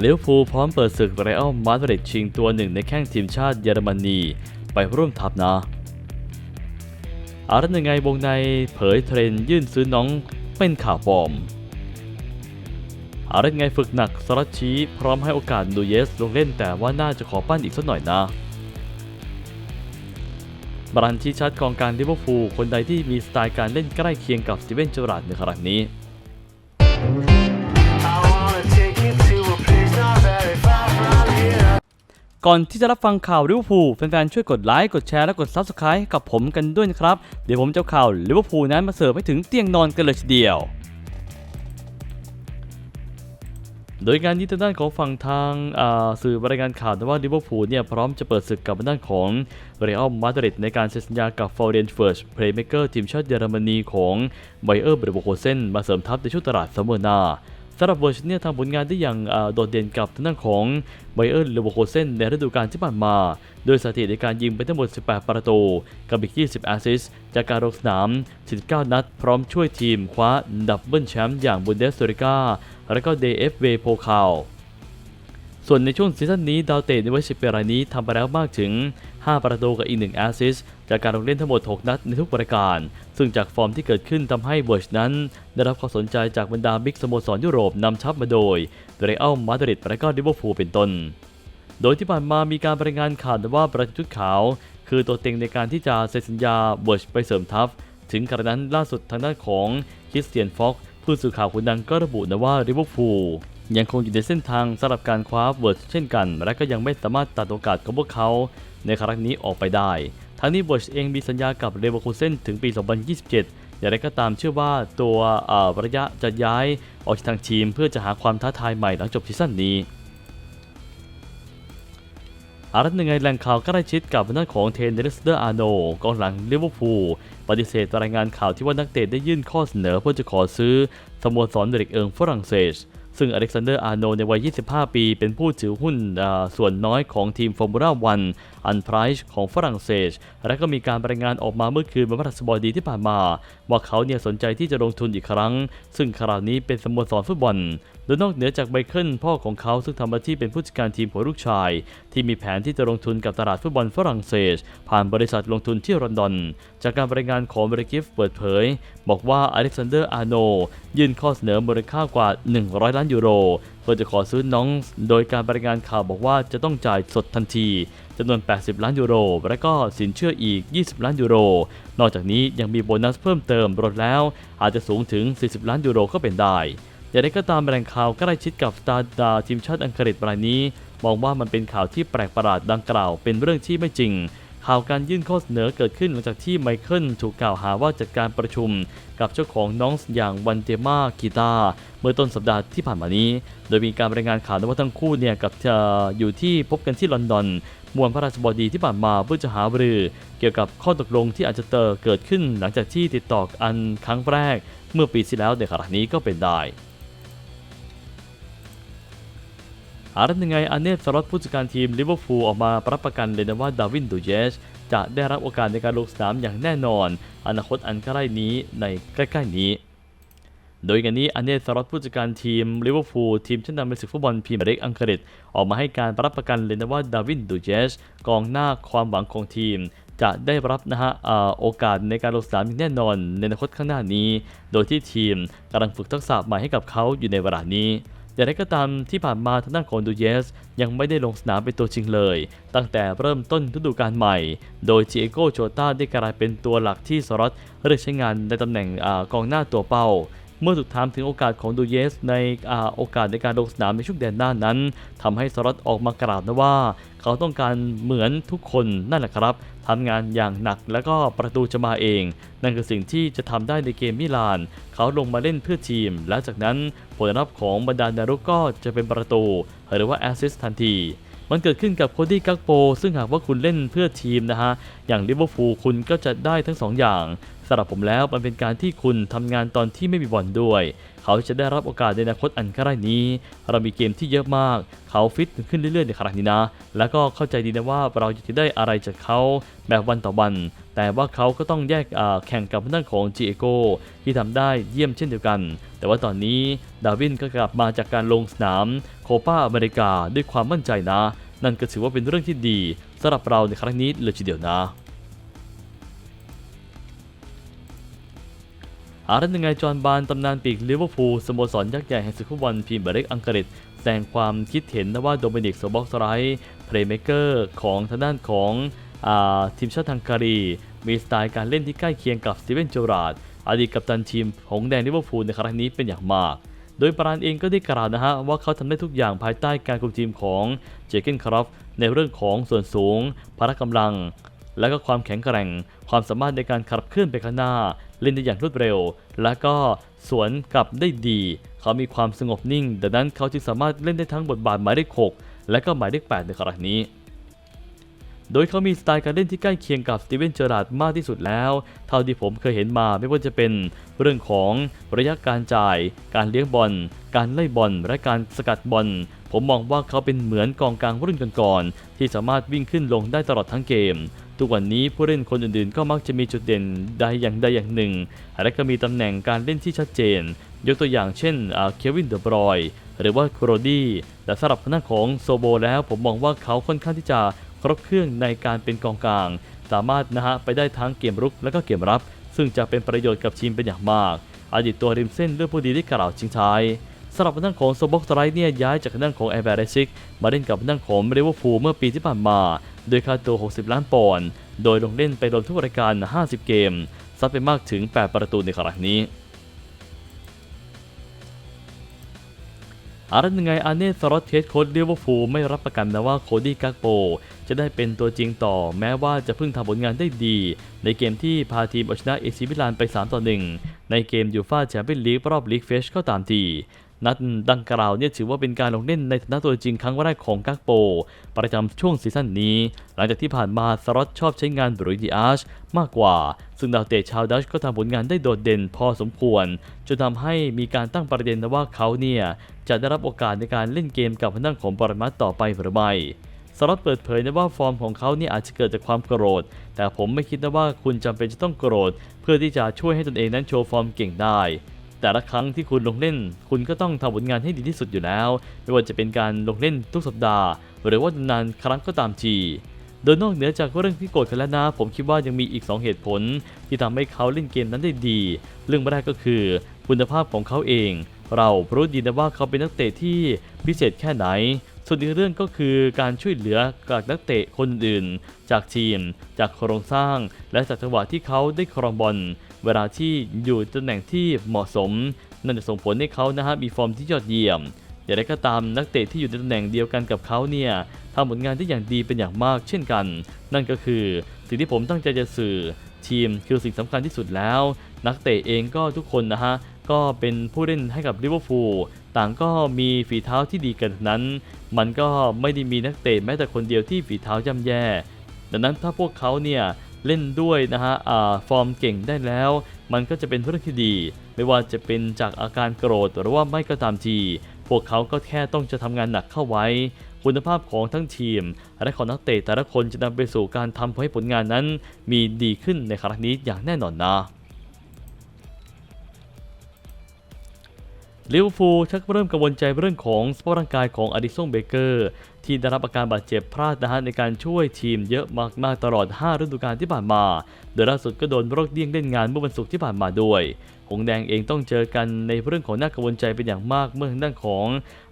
ลิเวอร์พูลพร้อมเปิดศึกเรอัลมาดริดชิงตัวหนึ่งในแข้งทีมชาติเยอรมนี ไปร่วมทัพนะอารันยังไงวงในเผยเทรนยื่นซื้อน้องเป็นข่าวปลอมอารันยังไงฝึกหนักสลัดชี้พร้อมให้โอกาสนูเยสลงเล่นแต่ว่าน่าจะขอปั้นอีกสักหน่อยนะบรันชี้ชัดกองการลิเวอร์พูลคนใดที่มีสไตล์การเล่นใกล้เคียงกับสตีเวนเจอราร์ดในขณะนี้ ก่อนที่จะรับฟังข่าวลิเวอร์พูลแฟนๆช่วยกดไลค์กดแชร์และกด Subscribe ให้กับผมกันด้วยนะครับ เดี๋ยวผมจะข่าวลิเวอร์พูลนั้นมาเสิร์ฟให้ถึงเตียงนอนกันเลยทีเดียว โดยงานนี้ทางด้านของฝั่งทางสื่อรายงานข่าวนะว่าลิเวอร์พูลเนี่ยพร้อมจะเปิดศึกกับทางด้านของเรอัลมาดริดในการเซ็นสัญญากับฟอร์เรนเฟิร์สเพลย์เมเกอร์ทีมชาติเยอรมนีของไบเออร์เบรโบโคเซนมาเสริมทัพในช่วงตลาดซัมเมอร์นา สำหรับเวอร์ชันเนี่ยทำผลงานได้อย่างโดดเด่นกับทางด้านของไบเออร์เลโบโคเซนในฤดูกาลที่ผ่านมา โดยสถิติในการยิงไปทั้งหมด 18 ประตู กับอีก 20 แอสซิสต์จากการลงสนาม 49 นัด พร้อมช่วยทีมคว้าดับเบิลแชมป์อย่างบุนเดสโตริกาและก็เดฟเวโพคาว ส่วนในช่วงซีซั่นนี้ดาวเตะในวัย10ปีรายนี้ทำไปแล้วมากถึง 5 ประตูกับอีก 1 แอสซิสต์จากการลงเล่นทั้งหมด 6 นัดในทุกรายการ ซึ่งจากฟอร์มที่เกิดขึ้นทำให้เวิร์ชนั้น ได้รับความสนใจจากบรรดาบิ๊กสโมสรยุโรปนำทัพมาโดยเรอัลมาดริดและก็ลิเวอร์พูลเป็นต้น โดยที่ผ่านมามีการรายงานข่าวว่าประจุดขาว คือตัวเต็งในการที่จะเซ็นสัญญาเวิร์ชไปเสริมทัพ ถึงกระนั้นล่าสุดทางด้านของคริสเตียนฟ็อกผู้สื่อข่าวคนดังก็ระบุนะว่าลิเวอร์พูล ยังคงอยู่ในเส้นทางสำหรับการคว้าเวิร์ชเช่นกัน และก็ยังไม่สามารถตัดโอกาสของพวกเขาในครั้งนี้ออกไปได้ ทั้งนี้เวิร์ชเองมีสัญญากับเลเวอร์คูเซนถึงปี 2027 อย่างไรก็ตามเชื่อว่าตัวระยะจะย้ายออกจากทางทีม เพื่อจะหาความท้าทายใหม่หลังจบซีซั่นนี้อารัตหนึ่งในแหล่งข่าวใกล้ชิดกับทางด้าของเทนเนสเดอร์อาโนกองหลังลิเวอร์พูลปฏิเสธรายงานข่าวที่ว่านักเตะได้ยื่นข้อเสนอเพื่อจะขอซื้อสโมสรเด็กเอิงฝรั่งเศส ซึ่งอเล็กซานเดอร์อาร์โนในวัย 25 ปี เป็นผู้ถือหุ้นส่วนน้อยของทีมฟอร์มูล่าวันอันไพรส์ของฝรั่งเศส และก็มีการรายงานออกมาเมื่อคืนวันพฤหัสบดีที่ผ่านมา ว่าเขาเนี่ยสนใจที่จะลงทุนอีกครั้ง ซึ่งคราวนี้เป็นสโมสรฟุตบอล โดยนอกเหนือจากไมเคิลพ่อของเขาซึ่งทำหน้าที่เป็นผู้จัดการทีมของลูกชาย ที่มีแผนที่จะลงทุนกับตลาดฟุตบอลฝรั่งเศส ผ่านบริษัทลงทุนที่ลอนดอน จากการรายงานของบริกิฟเปิดเผย บอกว่าอเล็กซานเดอร์อาโนยื่นข้อเสนอมูลค่ากว่า 100 ล้านยูโรเพื่อจะขอซื้อน้อง โดยการรายงานข่าวบอกว่าจะต้องจ่ายสดทันที จำนวน 80 ล้านยูโร และก็สินเชื่ออีก 20 ล้านยูโร นอกจากนี้ยังมีโบนัสเพิ่มเติมรวมแล้ว อาจจะสูงถึง 40 ล้านยูโรก็เป็นได้อย่างไรก็ตามแหล่งข่าวใกล้ชิดกับสตาร์ดาทีมชาติอังกฤษรายนี้ มองว่ามันเป็นข่าวที่แปลกประหลาดดังกล่าวเป็นเรื่องที่ไม่จริง ข่าวการยื่นข้อเสนอเกิดขึ้นหลังจากที่ไมเคิลถูกกล่าวหาว่าจัดการประชุม กับเจ้าของน้องอย่างวันเตมากีตาเมื่อต้นสัปดาห์ที่ผ่านมานี้ โดยมีการรายงานข่าวว่าทั้งคู่เนี่ยกับเอ่ออยู่ที่พบกันที่ลอนดอน มวลพระราชบดีที่ผ่านมาเพื่อจะหารือ เกี่ยวกับข้อตกลงที่อาจจะเติเกิดขึ้นหลังจากที่ติดต่ออันครั้งแรก เมื่อปีที่แล้วในขณะนี้ก็เป็นได้อารันยังไงอาเนฟสล็อตผู้จัดการทีมลิเวอร์พูลออกมารับประกันเลยนะว่าดาวินดูเยสจะได้รับโอกาสในการลงสนามอย่างแน่นอน อนาคตอันใกล้นี้ในใกล้ๆนี้ โดยงานนี้อันเนสล็อตผู้จัดการทีมลิเวอร์พูลทีมชั้นนำในศึกฟุตบอลพรีเมียร์ลีกอังกฤษ ออกมาให้การรับประกันเลยนะว่าดาวินดูเยสกองหน้าความหวังของทีม จะได้รับนะฮะโอกาสในการลงสนามแน่นอนในอนาคตข้างหน้านี้ โดยที่ทีมกำลังฝึกทักษะใหม่ให้กับเขาอยู่ในเวลานี้อย่างไรก็ตามที่ผ่านมาทางด้านของดูเยส ยังไม่ได้ลงสนามเป็นตัวจริงเลย ตั้งแต่เริ่มต้นฤดูกาลใหม่ โดยจิเอโกโจตาได้กลายเป็นตัวหลักที่สรอตเลือกใช้งานในตำแหน่งอกองหน้าตัวเป้า เมื่อถูกถามถึงโอกาสของดูเยส ในอโอกาสในการลงสนามในช่วงแดนหน้านั้นทำให้สรอตออกมากล่าวนะว่า เขาต้องการเหมือนทุกคนนั่นแหละครับทำงานอย่างหนักแล้วก็ประตูจะมาเอง นั่นคือสิ่งที่จะทำได้ในเกมมิลาน เขาลงมาเล่นเพื่อทีม และจากนั้นผลลัพธ์ของบรรดานารุก็จะเป็นประตู หรือว่าแอสซิสทันที มันเกิดขึ้นกับโคดี้กักโป ซึ่งหากว่าคุณเล่นเพื่อทีมนะฮะ อย่างลิเวอร์พูลคุณก็จะได้ทั้งสองอย่างสำหรับผมแล้วมันเป็นการที่คุณทำงานตอนที่ไม่มีบอลด้วย เขาจะได้รับโอกาสในอนาคตอันใกล้นี้ เรามีเกมที่เยอะมาก เขาฟิตขึ้นเรื่อยๆในครั้งนี้นะ แล้วก็เข้าใจดีนะว่าเราจะได้อะไรจากเขาแบบวันต่อวัน แต่ว่าเขาก็ต้องแยกแข่งกับทางด้านของจีเอโกที่ทำได้เยี่ยมเช่นเดียวกัน แต่ว่าตอนนี้ดาวินก็กลับมาจากการลงสนามโคปาอเมริกาด้วยความมั่นใจนะ นั่นก็ถือว่าเป็นเรื่องที่ดีสำหรับเราในครั้งนี้เลยทีเดียวนะอารันยังไงจอห์นบานตำนานปีกลิเวอร์พูลสโมสรยักษ์ใหญ่แห่งศึกฟุตบอลพรีเมียร์ลีกอังกฤษแสดงความคิดเห็นนะว่าโดมินิกโซบ็อกสไรท์เพลย์เมเกอร์ของทางด้านของ ทีมชาติฮังการี มีสไตล์การเล่นที่ใกล้เคียงกับสตีเวนเจอราร์ดอดีตกัปตันทีมหงแดงลิเวอร์พูลในครั้งนี้เป็นอย่างมาก โดยปรานเองก็ได้กล่าวนะฮะว่าเขาทำได้ทุกอย่างภายใต้การคุมทีมของเจเกนครอฟในเรื่องของส่วนสูง พละกำลัง และก็ความแข็งแกร่ง ความสามารถในการขับเคลื่อนไปข้างหน้า เล่นได้อย่างรวดเร็ว และก็สวนกลับได้ดี เขามีความสงบนิ่ง ดังนั้นเขาจึงสามารถเล่นได้ทั้งบทบาทหมายเลข6และก็หมายเลข8ในครั้งนี้ โดยเขามีสไตล์การเล่นที่ใกล้เคียงกับสตีเวน เจอราร์ดมากที่สุดแล้ว เท่าที่ผมเคยเห็นมาไม่ว่าจะเป็นเรื่องของระยะการจ่าย การเลี้ยงบอล การไล่บอล และการสกัดบอล ผมมองว่าเขาเป็นเหมือนกองกลางรุ่นก่อนๆที่สามารถวิ่งขึ้นลงได้ตลอดทั้งเกมทุกวันนี้ผู้เล่นคนอื่นๆ ก็มักจะมีจุดเด่นใดอย่างใดอย่างหนึ่ง และก็มีตำแหน่งการเล่นที่ชัดเจน ยกตัวอย่างเช่นเควินเดอะบรอยหรือว่าโครดี้แต่สำหรับคณะของโซโบแล้วผมมองว่าเขาค่อนข้างที่จะ ครบเครื่องในการเป็นกองกลาง สามารถนะฮะไปได้ทั้งเกมรุกและก็เกมรับ ซึ่งจะเป็นประโยชน์กับทีมเป็นอย่างมาก อดีตตัวริมเส้นเรื่องผู้ดีได้กล่าวชิงท้ายสำหรับทางของโซบ็อกสไลท์เนี่ยย้ายจากทางด้านของแอร์แบร์ซิกมาเล่นกับทางด้านของเรเวอร์พูลเมื่อปีที่ผ่านมา โดยค่าตัว 60 ล้านปอนด์โดยลงเล่นไปรวมทุกรายการ 50 เกม ซัดไปมากถึง 8 ประตูในครั้งนี้ อารันยังไงอาเน่สรอตเทสโค้ดเลิเวอร์พูไม่รับประกันนะว่าโคดี้กักโปจะได้เป็นตัวจริงต่อแม้ว่าจะเพิ่งทำผลงานได้ดี ในเกมที่พาทีมเอาชนะเอซิมิลานไป 3 ต่อ 1 ในเกมยูฟ่าแชมเปี้ยนลีกรอบลีกเฟชก็ตามทีนัดดังกล่าวเนี่ยถือว่าเป็นการลงเล่นในฐานะตัวจริงครั้งแรกของกักโป ประจำช่วงซีซั่นนี้ หลังจากที่ผ่านมาสลอตชอบใช้งานบรูดิอาชมากกว่า ซึ่งดาวเตะชาวดัชก็ทำผลงานได้โดดเด่นพอสมควร จนทำให้มีการตั้งประเด็นนะว่าเขาเนี่ย จะได้รับโอกาสในการเล่นเกมกับพนักของบรมัตต่อไปหรือไม่สล็อตเปิดเผยนะว่าฟอร์มของเขาเนี่ยอาจจะเกิดจากความโกรธ แต่ผมไม่คิดนะว่าคุณจำเป็นจะต้องโกรธ เพื่อที่จะช่วยให้ตนเองนั้นโชว์ฟอร์มเก่งได้ แต่ละครั้งที่คุณลงเล่น คุณก็ต้องทำผลงานให้ดีที่สุดอยู่แล้ว ไม่ว่าจะเป็นการลงเล่นทุกสัปดาห์ หรือว่านานๆครั้งก็ตามทีโดยนอกเหนือจากเรื่องที่โกรธกันแล้วนะ ผมคิดว่ายังมีอีก 2 เหตุผล ที่ทำให้เขาเล่นเกมนั้นได้ดี เรื่องแรกก็คือ คุณภาพของเขาเอง เรารู้ดีนะว่าเขาเป็นนักเตะที่พิเศษแค่ไหน ส่วนอีกเรื่องก็คือการช่วยเหลือจากนักเตะคนอื่น จากทีม จากโครงสร้าง และจากจังหวะที่เขาได้ครองบอลเวลาที่อยู่ตำแหน่งที่เหมาะสม นั่นจะส่งผลให้เขานะฮะมีฟอร์มที่ยอดเยี่ยมอย่างไรก็ตามนักเตะที่อยู่ในตำแหน่งเดียวกันกับเขาเนี่ยทำผลงานได้อย่างดีเป็นอย่างมากเช่นกัน นั่นก็คือสิ่งที่ผมตั้งใจจะสื่อทีมคือสิ่งสำคัญที่สุดแล้ว นักเตะเองก็ทุกคนนะฮะ ก็เป็นผู้เล่นให้กับลิเวอร์พูลต่างก็มีฝีเท้าที่ดีกันนั้น มันก็ไม่ได้มีนักเตะแม้แต่คนเดียวที่ฝีเท้าย่ำแย่ ดังนั้นถ้าพวกเขาเนี่ยเล่นด้วยนะฮะฟอร์มเก่งได้แล้ว มันก็จะเป็นเรื่องที่ดี ไม่ว่าจะเป็นจากอาการโกรธหรือว่าไม่ก็ตามที พวกเขาก็แค่ต้องจะทำงานหนักเข้าไว้ คุณภาพของทั้งทีม และของนักเตะแต่ละคนจะนำไปสู่การทำให้ผลงานนั้น มีดีขึ้นในครั้งนี้อย่างแน่นอนนะ ลิเวอร์พูลชักเริ่มกังวลใจเรื่องของสภาพร่างกายของอดิสันเบเกอร์ ที่ได้รับอาการบาดเจ็บพลาดนะฮะในการช่วยทีมเยอะมากๆตลอด 5 ฤดูกาลที่ผ่านมา โดยล่าสุดก็โดนโรคเดี้ยงเล่นงานเมื่อวันศุกร์ที่ผ่านมาด้วยหงแดงเองต้องเจอกันในเรื่องของน่ากังวลใจเป็นอย่างมากเมื่อทางด้านของ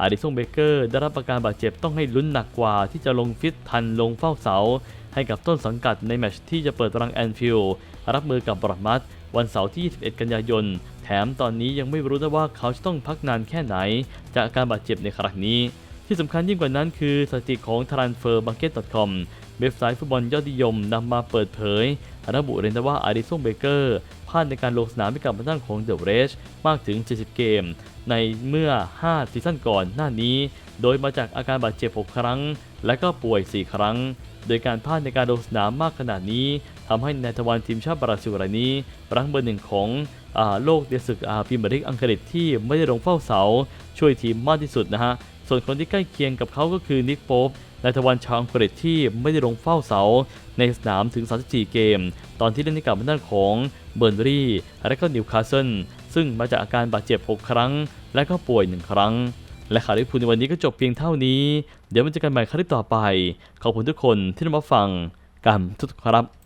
อดิสันเบเกอร์ได้รับอาการบาดเจ็บต้องให้ลุ้นหนักกว่าที่จะลงฟิตทันลงเฝ้าเสา ให้กับต้นสังกัดในแมตช์ที่จะเปิดรังแอนฟิลด์รับมือกับบรอดมัตวันเสาร์ที่ 21 กันยายน แถมตอนนี้ยังไม่รู้ด้วยว่าเขาจะต้องพักนานแค่ไหน จากอาการบาดเจ็บในครั้งนี้ ที่สำคัญยิ่งกว่านั้นคือสถิติของ transfermarket.com เว็บไซต์ฟุตบอลยอดนิยมนำมาเปิดเผย ระบุเลยนว่าอาริซงเบเกอร์พลาดในการลงสนามให้กับทางด้านของเดอะเรชมากถึง 70 เกม ในเมื่อ 5 ซีซั่นก่อนหน้านี้ โดยมาจากอาการบาดเจ็บ 6 ครั้ง และก็ป่วย 4 ครั้ง โดยการพลาดในการลงสนามมากขนาดนี้ทำให้นายทวารทีมชาติบราซิลรายนี้ รั้งเบอร์หนึ่งของ โลกในศึกอาพรีเมียร์ลีกอังกฤษที่ไม่ได้ลงเฝ้าเสา ช่วยทีมมากที่สุดนะฮะ ส่วนคนที่ใกล้เคียงกับเขาก็คือนิกโป๊ปนายทวันชาวอังกฤษที่ไม่ได้ลงเฝ้าเสา ในสนามถึง 34 เกม ตอนที่เล่นให้กับด้านของเบิร์นบรีและก็นิวคาสเซิลซึ่งมาจากอาการบาดเจ็บ 6 ครั้ง และก็ป่วย 1 ครั้ง และข่าวลิเวอร์พูลในวันนี้ก็จบเพียงเท่านี้ เดี๋ยวมันจะกันใหม่ครั้งต่อไป ขอบคุณทุกคนที่ได้มาฟังกันทุกครับ